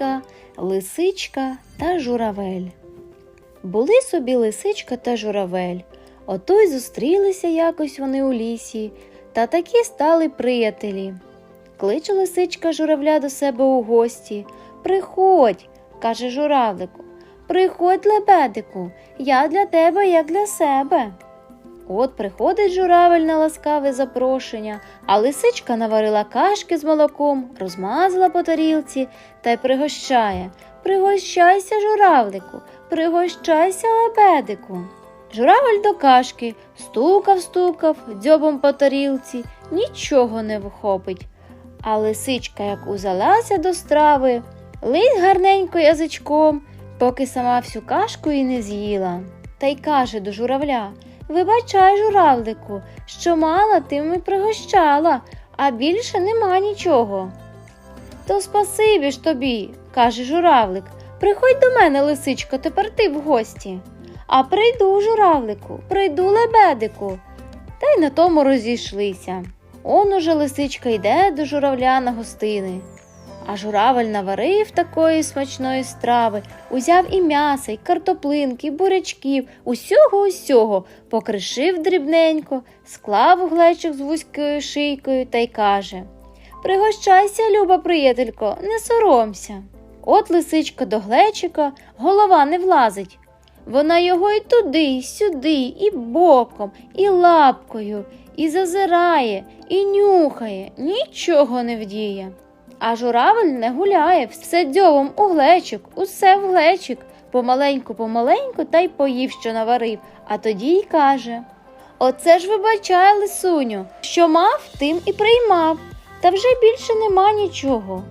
казка Лисичка та журавель. Були собі лисичка та журавель. Ото й зустрілися якось вони у лісі, та такі стали приятелі. Кличе лисичка журавля до себе у гості. Приходь, каже журавлику. Приходь, лебедику, я для тебе, як для себе. От приходить журавель на ласкаве запрошення, а лисичка наварила кашки з молоком, розмазала по тарілці та й пригощає. Пригощайся, журавлику, пригощайся, лебедику. Журавель до кашки стукав, стукав дзьобом по тарілці, нічого не вхопить. А лисичка, як узялася до страви, лись гарненько язичком, поки сама всю кашку і не з'їла. Та й каже до журавля Вибачай, журавлику, що мала тим і пригощала, а більше нема нічого. То спасибі ж тобі, каже журавлик. Приходь до мене, лисичко, тепер ти в гості. А прийду, журавлику, прийду лебедику. Та й на тому розійшлися. Он уже лисичка йде до журавля на гостини. А журавель наварив такої смачної страви, узяв і м'яса, і картоплинки, і бурячків, усього усього, покришив дрібненько, склав глечик з вузькою шийкою та й каже Пригощайся, люба приятелько, не соромся. От лисичка до глечика, голова не влазить. Вона його і туди, і сюди, і боком, і лапкою, і зазирає, і нюхає, нічого не вдіє. А журавель не гуляє, все дзьовом у глечик, усе в глечик, помаленьку, помаленьку та й поїв, що наварив, а тоді й каже Оце ж вибачай, лисуню, що мав, тим і приймав, та вже більше нема нічого.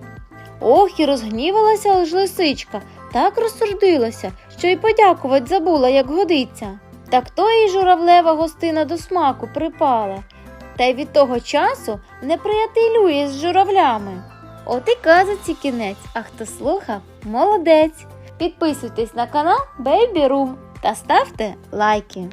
Ох, і розгнівалася ж лисичка, так розсердилася, що й подякувати забула, як годиться. Так то їй журавлева гостина до смаку припала, та й від того часу не приятелює з журавлями. От і казаці кінець, а хто слухав, молодець. Підписуйтесь на канал Baby Room та ставте лайки.